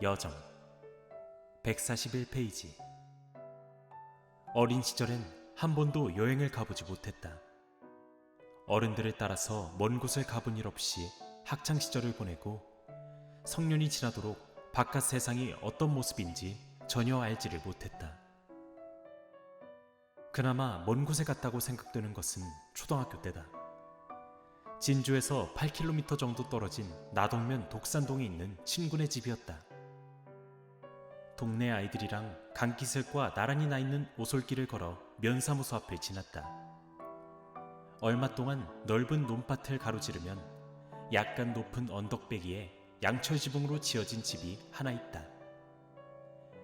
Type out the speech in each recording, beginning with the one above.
여정 141페이지 어린 시절엔 한 번도 여행을 가보지 못했다. 어른들을 따라서 먼 곳을 가본 일 없이 학창 시절을 보내고 성년이 지나도록 바깥 세상이 어떤 모습인지 전혀 알지를 못했다. 그나마 먼 곳에 갔다고 생각되는 것은 초등학교 때다. 진주에서 8km 정도 떨어진 나동면 독산동에 있는 친구네 집이었다. 동네 아이들이랑 강기슭과 나란히 나 있는 오솔길을 걸어 면사무소 앞을 지났다. 얼마 동안 넓은 논밭을 가로지르면 약간 높은 언덕배기에 양철 지붕으로 지어진 집이 하나 있다.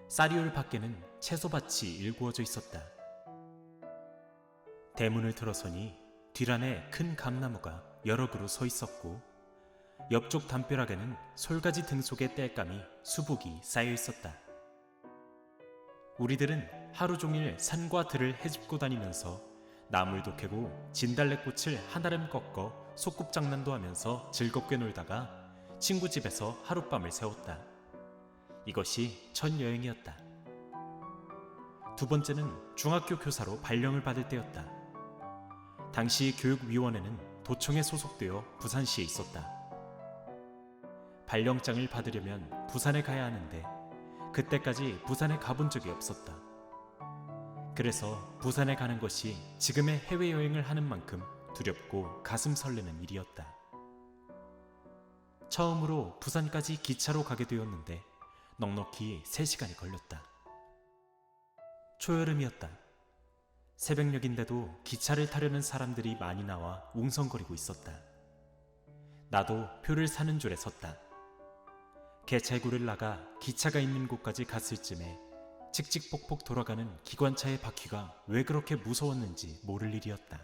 쌀이올 밖에는 채소밭이 일구어져 있었다. 대문을 들어서니 뒤란에 큰 감나무가 여러 그루 서 있었고 옆쪽 담벼락에는 솔가지 등 속에 땔감이 수북이 쌓여 있었다. 우리들은 하루 종일 산과 들을 헤집고 다니면서 나물도 캐고 진달래꽃을 한아름 꺾어 소꿉장난도 하면서 즐겁게 놀다가 친구 집에서 하룻밤을 새웠다. 이것이 첫 여행이었다. 두 번째는 중학교 교사로 발령을 받을 때였다. 당시 교육위원회는 도청에 소속되어 부산시에 있었다. 발령장을 받으려면 부산에 가야 하는데 그때까지 부산에 가본 적이 없었다. 그래서 부산에 가는 것이 지금의 해외여행을 하는 만큼 두렵고 가슴 설레는 일이었다. 처음으로 부산까지 기차로 가게 되었는데 넉넉히 3시간이 걸렸다. 초여름이었다. 새벽녘인데도 기차를 타려는 사람들이 많이 나와 웅성거리고 있었다. 나도 표를 사는 줄에 섰다. 개찰구를 나가 기차가 있는 곳까지 갔을 쯤에 칙칙폭폭 돌아가는 기관차의 바퀴가 왜 그렇게 무서웠는지 모를 일이었다.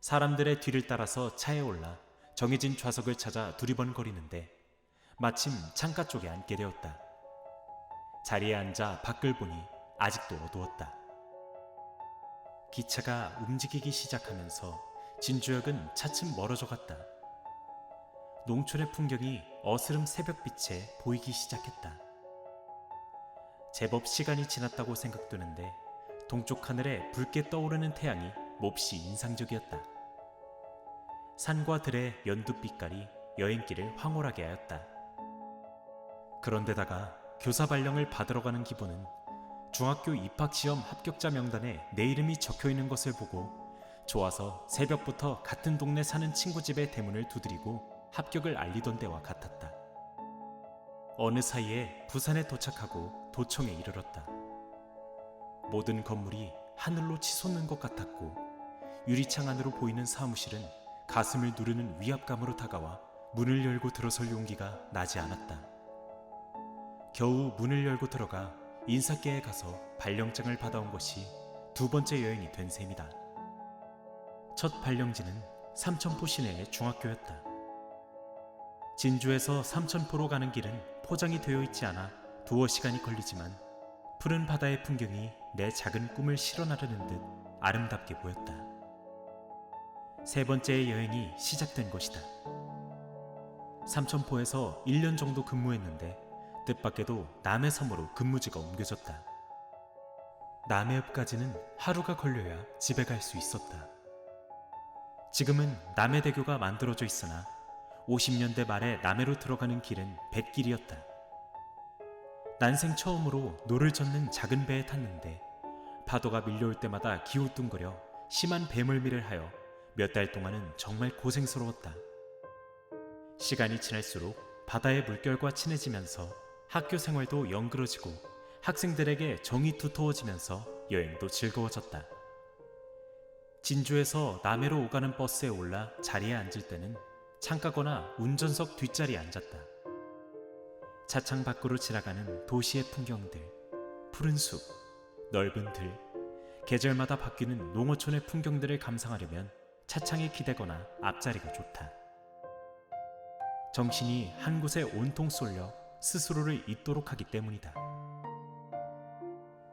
사람들의 뒤를 따라서 차에 올라 정해진 좌석을 찾아 두리번거리는데 마침 창가 쪽에 앉게 되었다. 자리에 앉아 밖을 보니 아직도 어두웠다. 기차가 움직이기 시작하면서 진주역은 차츰 멀어져 갔다. 농촌의 풍경이 어스름 새벽빛에 보이기 시작했다. 제법 시간이 지났다고 생각되는데 동쪽 하늘에 붉게 떠오르는 태양이 몹시 인상적이었다. 산과 들의 연두빛깔이 여행길을 황홀하게 하였다. 그런데다가 교사 발령을 받으러 가는 기분은 중학교 입학시험 합격자 명단에 내 이름이 적혀 있는 것을 보고 좋아서 새벽부터 같은 동네 사는 친구 집의 대문을 두드리고 합격을 알리던 때와 같았다. 어느 사이에 부산에 도착하고 도청에 이르렀다. 모든 건물이 하늘로 치솟는 것 같았고 유리창 안으로 보이는 사무실은 가슴을 누르는 위압감으로 다가와 문을 열고 들어설 용기가 나지 않았다. 겨우 문을 열고 들어가 인사께에 가서 발령장을 받아온 것이 두 번째 여행이 된 셈이다. 첫 발령지는 삼천포 시내의 중학교였다. 진주에서 삼천포로 가는 길은 포장이 되어 있지 않아 두어 시간이 걸리지만 푸른 바다의 풍경이 내 작은 꿈을 실어나르는 듯 아름답게 보였다. 세 번째의 여행이 시작된 것이다. 삼천포에서 1년 정도 근무했는데 뜻밖에도 남해 섬으로 근무지가 옮겨졌다. 남해읍까지는 하루가 걸려야 집에 갈 수 있었다. 지금은 남해대교가 만들어져 있으나 50년대 말에 남해로 들어가는 길은 뱃길이었다. 난생 처음으로 노를 젓는 작은 배에 탔는데 파도가 밀려올 때마다 기우뚱거려 심한 배멀미를 하여 몇 달 동안은 정말 고생스러웠다. 시간이 지날수록 바다의 물결과 친해지면서 학교 생활도 영그러지고 학생들에게 정이 두터워지면서 여행도 즐거워졌다. 진주에서 남해로 오가는 버스에 올라 자리에 앉을 때는 창가거나 운전석 뒷자리에 앉았다. 차창 밖으로 지나가는 도시의 풍경들, 푸른 숲, 넓은 들, 계절마다 바뀌는 농어촌의 풍경들을 감상하려면 차창에 기대거나 앞자리가 좋다. 정신이 한 곳에 온통 쏠려 스스로를 잊도록 하기 때문이다.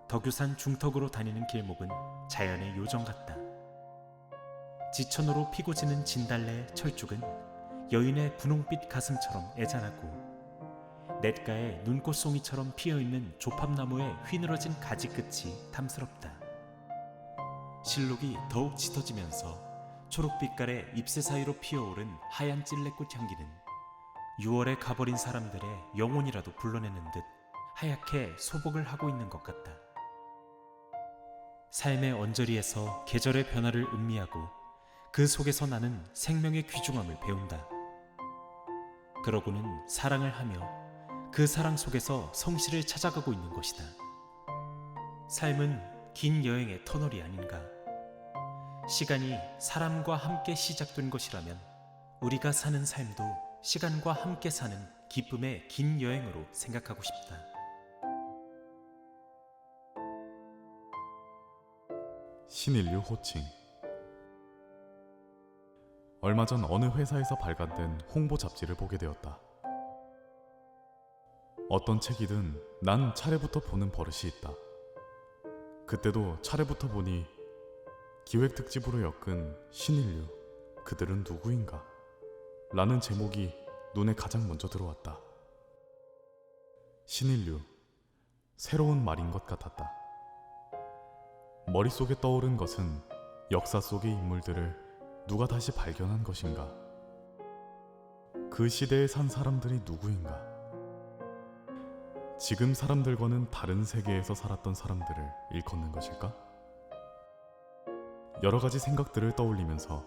덕유산 중턱으로 다니는 길목은 자연의 요정 같다. 지천으로 피고 지는 진달래 철쭉은 여인의 분홍빛 가슴처럼 애잔하고 냇가에 눈꽃송이처럼 피어있는 조팝나무의 휘늘어진 가지 끝이 탐스럽다. 실록이 더욱 짙어지면서 초록빛깔의 잎새 사이로 피어오른 하얀 찔레꽃 향기는 6월에 가버린 사람들의 영혼이라도 불러내는 듯 하얗게 소복을 하고 있는 것 같다. 삶의 언저리에서 계절의 변화를 음미하고 그 속에서 나는 생명의 귀중함을 배운다. 그러고는 사랑을 하며 그 사랑 속에서 성실을 찾아가고 있는 것이다. 삶은 긴 여행의 터널이 아닌가. 시간이 사람과 함께 시작된 것이라면 우리가 사는 삶도 시간과 함께 사는 기쁨의 긴 여행으로 생각하고 싶다. 신인류 호칭 얼마 전 어느 회사에서 발간된 홍보 잡지를 보게 되었다. 어떤 책이든 난 차례부터 보는 버릇이 있다. 그때도 차례부터 보니 기획 특집으로 엮은 신인류 그들은 누구인가? 라는 제목이 눈에 가장 먼저 들어왔다. 신인류 새로운 말인 것 같았다. 머릿속에 떠오른 것은 역사 속의 인물들을 누가 다시 발견한 것인가? 그 시대에 산 사람들이 누구인가? 지금 사람들과는 다른 세계에서 살았던 사람들을 일컫는 것일까? 여러 가지 생각들을 떠올리면서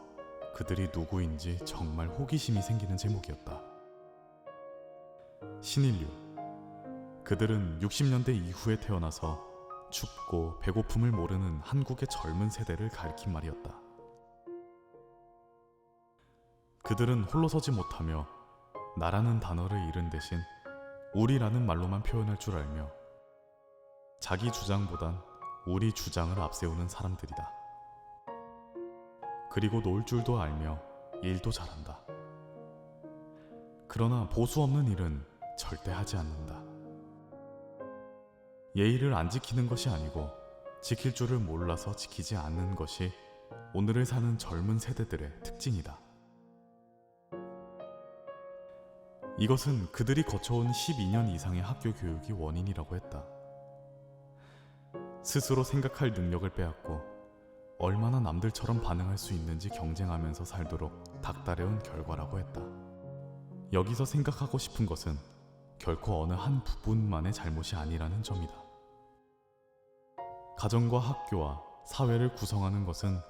그들이 누구인지 정말 호기심이 생기는 제목이었다. 신인류. 그들은 60년대 이후에 태어나서 춥고 배고픔을 모르는 한국의 젊은 세대를 가리킨 말이었다. 그들은 홀로 서지 못하며 나라는 단어를 잃은 대신 우리라는 말로만 표현할 줄 알며 자기 주장보단 우리 주장을 앞세우는 사람들이다. 그리고 놀 줄도 알며 일도 잘한다. 그러나 보수 없는 일은 절대 하지 않는다. 예의를 안 지키는 것이 아니고 지킬 줄을 몰라서 지키지 않는 것이 오늘을 사는 젊은 세대들의 특징이다. 이것은 그들이 거쳐온 12년 이상의 학교 교육이 원인이라고 했다. 스스로 생각할 능력을 빼앗고 얼마나 남들처럼 반응할 수 있는지 경쟁하면서 살도록 닥달해온 결과라고 했다. 여기서 생각하고 싶은 것은 결코 어느 한 부분만의 잘못이 아니라는 점이다. 가정과 학교와 사회를 구성하는 것은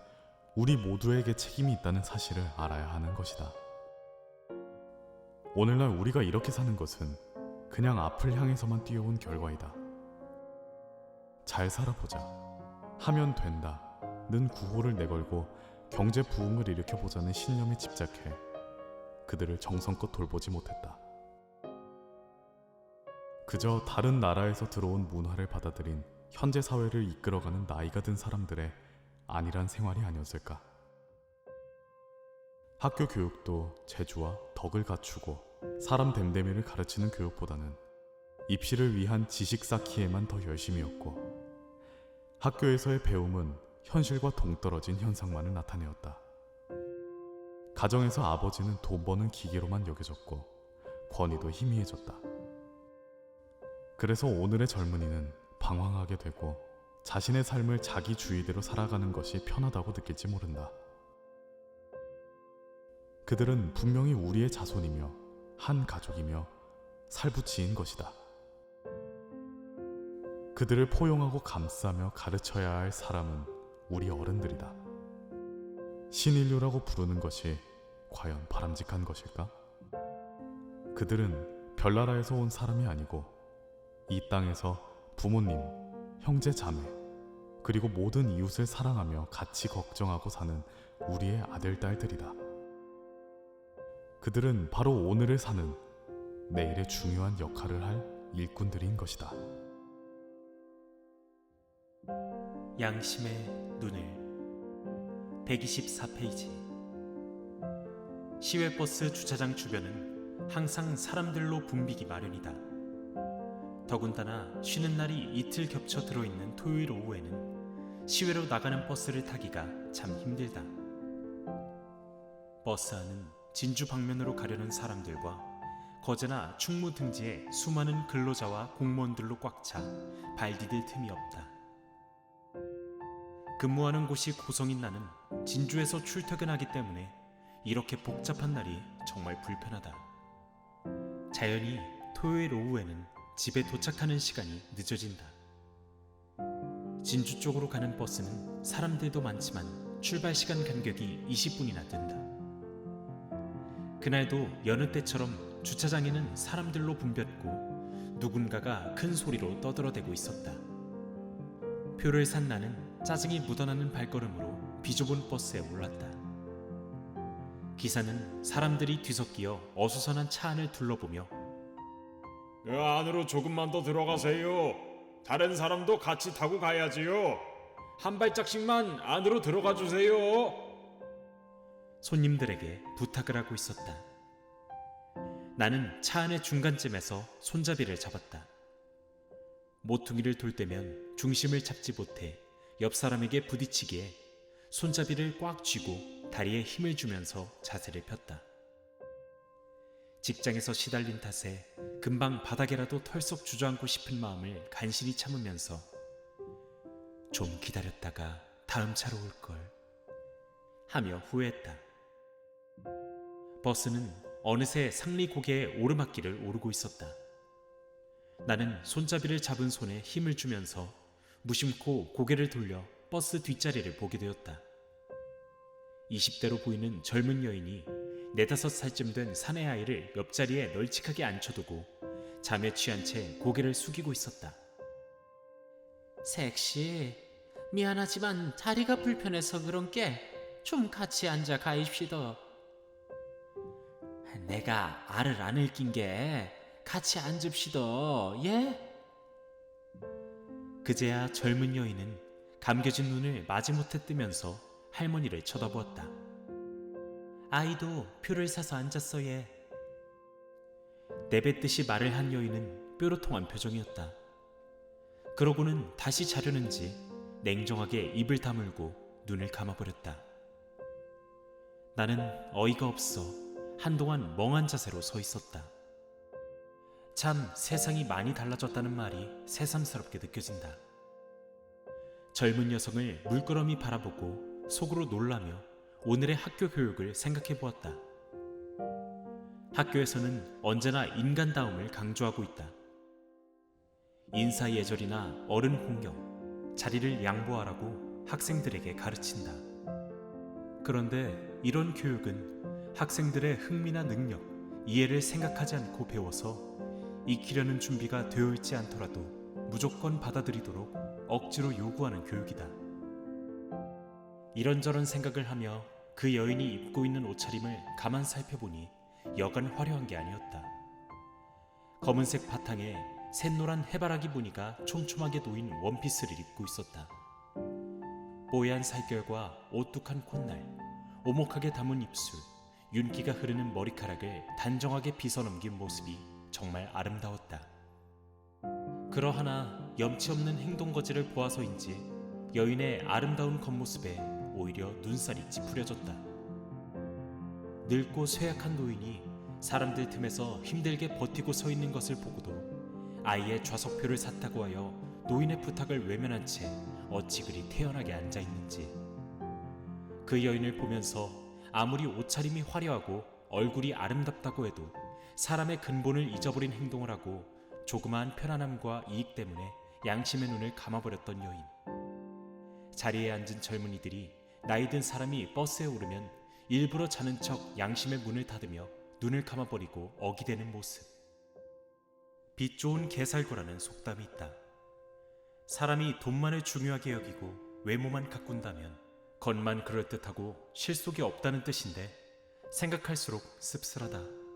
우리 모두에게 책임이 있다는 사실을 알아야 하는 것이다. 오늘날 우리가 이렇게 사는 것은 그냥 앞을 향해서만 뛰어온 결과이다. 잘 살아보자. 하면 된다. 는 구호를 내걸고 경제 부흥을 일으켜보자는 신념에 집착해 그들을 정성껏 돌보지 못했다. 그저 다른 나라에서 들어온 문화를 받아들인 현재 사회를 이끌어가는 나이가 든 사람들의 안일한 생활이 아니었을까. 학교 교육도 재주와 덕을 갖추고 사람 됨됨이를 가르치는 교육보다는 입시를 위한 지식 쌓기에만 더 열심이었고 학교에서의 배움은 현실과 동떨어진 현상만을 나타내었다. 가정에서 아버지는 돈 버는 기계로만 여겨졌고 권위도 희미해졌다. 그래서 오늘의 젊은이는 방황하게 되고 자신의 삶을 자기 주의대로 살아가는 것이 편하다고 느낄지 모른다. 그들은 분명히 우리의 자손이며 한 가족이며 살부치인 것이다. 그들을 포용하고 감싸며 가르쳐야 할 사람은 우리 어른들이다. 신인류라고 부르는 것이 과연 바람직한 것일까? 그들은 별나라에서 온 사람이 아니고 이 땅에서 부모님, 형제 자매, 그리고 모든 이웃을 사랑하며 같이 걱정하고 사는 우리의 아들, 딸들이다. 그들은 바로 오늘을 사는 내일의 중요한 역할을 할 일꾼들인 것이다. 양심의 눈을 124페이지 시외버스 주차장 주변은 항상 사람들로 붐비기 마련이다. 더군다나 쉬는 날이 이틀 겹쳐 들어있는 토요일 오후에는 시외로 나가는 버스를 타기가 참 힘들다. 버스 안은 진주 방면으로 가려는 사람들과 거제나 충무 등지에 수많은 근로자와 공무원들로 꽉 차 발 디딜 틈이 없다. 근무하는 곳이 고성인 나는 진주에서 출퇴근하기 때문에 이렇게 복잡한 날이 정말 불편하다. 자연히 토요일 오후에는 집에 도착하는 시간이 늦어진다. 진주 쪽으로 가는 버스는 사람들도 많지만 출발 시간 간격이 20분이나 된다. 그날도 여느 때처럼 주차장에는 사람들로 붐볐고 누군가가 큰 소리로 떠들어대고 있었다. 표를 산 나는 짜증이 묻어나는 발걸음으로 비좁은 버스에 올랐다. 기사는 사람들이 뒤섞여 어수선한 차 안을 둘러보며 그 안으로 조금만 더 들어가세요. 다른 사람도 같이 타고 가야지요. 한 발짝씩만 안으로 들어가 주세요. 손님들에게 부탁을 하고 있었다. 나는 차 안의 중간쯤에서 손잡이를 잡았다. 모퉁이를 돌 때면 중심을 잡지 못해 옆 사람에게 부딪히기에 손잡이를 꽉 쥐고 다리에 힘을 주면서 자세를 폈다. 직장에서 시달린 탓에 금방 바닥에라도 털썩 주저앉고 싶은 마음을 간신히 참으면서 좀 기다렸다가 다음 차로 올걸 하며 후회했다. 버스는 어느새 상리 고개의 오르막길을 오르고 있었다. 나는 손잡이를 잡은 손에 힘을 주면서 무심코 고개를 돌려 버스 뒷자리를 보게 되었다. 20대로 보이는 젊은 여인이 네다섯 살쯤 된 사내 아이를 옆자리에 널찍하게 앉혀두고 잠에 취한 채 고개를 숙이고 있었다. 섹시 미안하지만 다리가 불편해서 그런 게 좀 같이 앉아 가입시다 내가 알을 안 읽긴 게 같이 앉읍시다 예? 그제야 젊은 여인은 감겨진 눈을 마지못해 뜨면서 할머니를 쳐다보았다. 아이도 표를 사서 앉았어 얘. 내뱉듯이 말을 한 여인은 뾰로 통한 표정이었다. 그러고는 다시 자려는지 냉정하게 입을 다물고 눈을 감아버렸다. 나는 어이가 없어 한동안 멍한 자세로 서 있었다. 참 세상이 많이 달라졌다는 말이 새삼스럽게 느껴진다. 젊은 여성을 물끄러미 바라보고 속으로 놀라며 오늘의 학교 교육을 생각해 보았다. 학교에서는 언제나 인간다움을 강조하고 있다. 인사 예절이나 어른 홍경, 자리를 양보하라고 학생들에게 가르친다. 그런데 이런 교육은 학생들의 흥미나 능력, 이해를 생각하지 않고 배워서 익히려는 준비가 되어 있지 않더라도 무조건 받아들이도록 억지로 요구하는 교육이다. 이런저런 생각을 하며 그 여인이 입고 있는 옷차림을 가만 살펴보니 여간 화려한 게 아니었다. 검은색 바탕에 샛노란 해바라기 무늬가 촘촘하게 놓인 원피스를 입고 있었다. 뽀얀 살결과 오뚝한 콧날, 오목하게 담은 입술, 윤기가 흐르는 머리카락을 단정하게 빗어넘긴 모습이 정말 아름다웠다. 그러하나 염치 없는 행동 거지를 보아서인지 여인의 아름다운 겉모습에 오히려 눈살이 찌푸려졌다. 늙고 쇠약한 노인이 사람들 틈에서 힘들게 버티고 서 있는 것을 보고도 아이의 좌석표를 샀다고 하여 노인의 부탁을 외면한 채 어찌 그리 태연하게 앉아 있는지 그 여인을 보면서 아무리 옷차림이 화려하고 얼굴이 아름답다고 해도 사람의 근본을 잊어버린 행동을 하고 조그마한 편안함과 이익 때문에 양심의 눈을 감아버렸던 여인. 자리에 앉은 젊은이들이 나이 든 사람이 버스에 오르면 일부러 자는 척 양심의 문을 닫으며 눈을 감아버리고 어기대는 모습. 빛 좋은 개살구라는 속담이 있다. 사람이 돈만을 중요하게 여기고 외모만 가꾼다면 겉만 그럴듯하고 실속이 없다는 뜻인데 생각할수록 씁쓸하다.